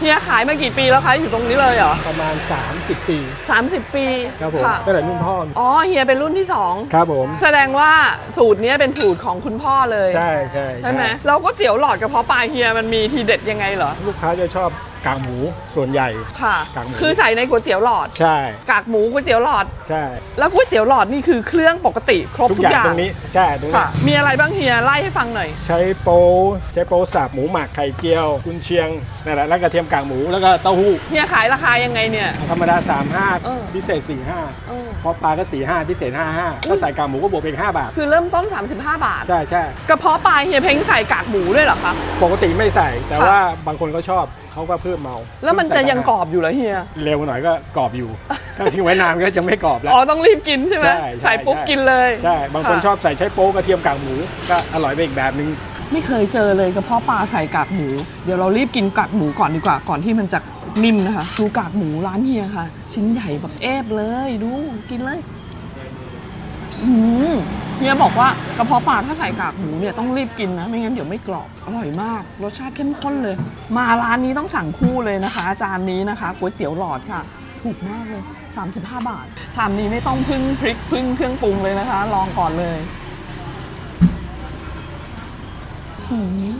เฮียขายมากี่ปีแล้วคะอยู่ตรงนี้เลยเหรอประมาณ 30 ปี 30 ปีครับผมค่ะตั้งแต่รุ่นพ่ออ๋อเฮียเป็นรุ่นที่สองครับผม แสดงว่าสูตรเนี้ยเป็นสูตรของคุณพ่อเลย ใช่ใช่ใช่ไหมแล้วก๋วยเตี๋ยวหลอดกระเพาะปลาเฮียมันมีทีเด็ดยังไงเหรอ ลูกค้าจะชอบ กากหมูส่วนใหญ่ ค่ะ กากหมู คือใส่ในก๋วยเตี๋ยวหลอด ใช่ กากหมูก๋วยเตี๋ยวหลอด ใช่ แล้วก๋วยเตี๋ยวหลอดนี่คือเครื่องปกติครบทุกทุอกย่างอย่างตรงนี้ใช่ตรงนี้ค่ะ มีอะไรบ้างเฮียไล่ให้ฟังหน่อย ใช้โป๊ใช้โป๊สับหมูหมักไข่เจียวกุนเชียงนั่นแหละแล้วกระเทียมกากหมูแล้วก็เต้าหู้เฮียขายราคายังไงเนี่ย ธรรมดา เออ 35 พิเศษเออ45เพราะปลาก็ 45 พิเศษ 55ถ้าใส่กากหมูก็บวกเป็น5บาท คือเริ่มต้น 35 บาท ใช่ใช่กระเพาะปลาเฮียเพ้งใส่กากหมูด้วยเหรอคะ ปกติไม่ใส่แต่ค่ะ ว่าบางคนเขาชอบ เขาก็เพิ่มเมาแล้วมันจะยังกรอบอยู่เหรอเฮียเร็วหน่อยก็กรอบอยู่ ถ้าทิ้งไว้นานก็จะไม่กรอบแล้วอ๋อต้องรีบกินใช่ไหมใช่ใช่ใส่ปุ๊บใช่กินเลยใช่บางคนะชอบใส่ใช้โป๊กระเทียมกากหมูก็อร่อยไปอีกแบบนึงไม่เคยเจอเลยกระเพาะปลาใส่กากหมู เดี๋ยวเรารีบกินกากหมูก่อนดีกว่าก่อนที่มันจะนิ่มนะคะดูกากหมูร้านเฮียค่ะ ชิ้นใหญ่แบบเอฟเลยดูกินเลย อืม เฮียบอกว่ากระเพาะปลาถ้าใส่กากหมูเนี่ยต้องรีบกินนะ ไม่งั้นเดี๋ยวไม่กรอบ อร่อยมาก รสชาติเข้มข้นเลย มาร้านนี้ต้องสั่งคู่เลยนะคะจานนี้นะคะก๋วยเตี๋ยวหลอดค่ะ ถูกมากเลย 35 บาทชามนี้ไม่ต้องพึ่งพริกพึ่งเครื่องปรุงเลยนะคะ ลองก่อนเลย อืม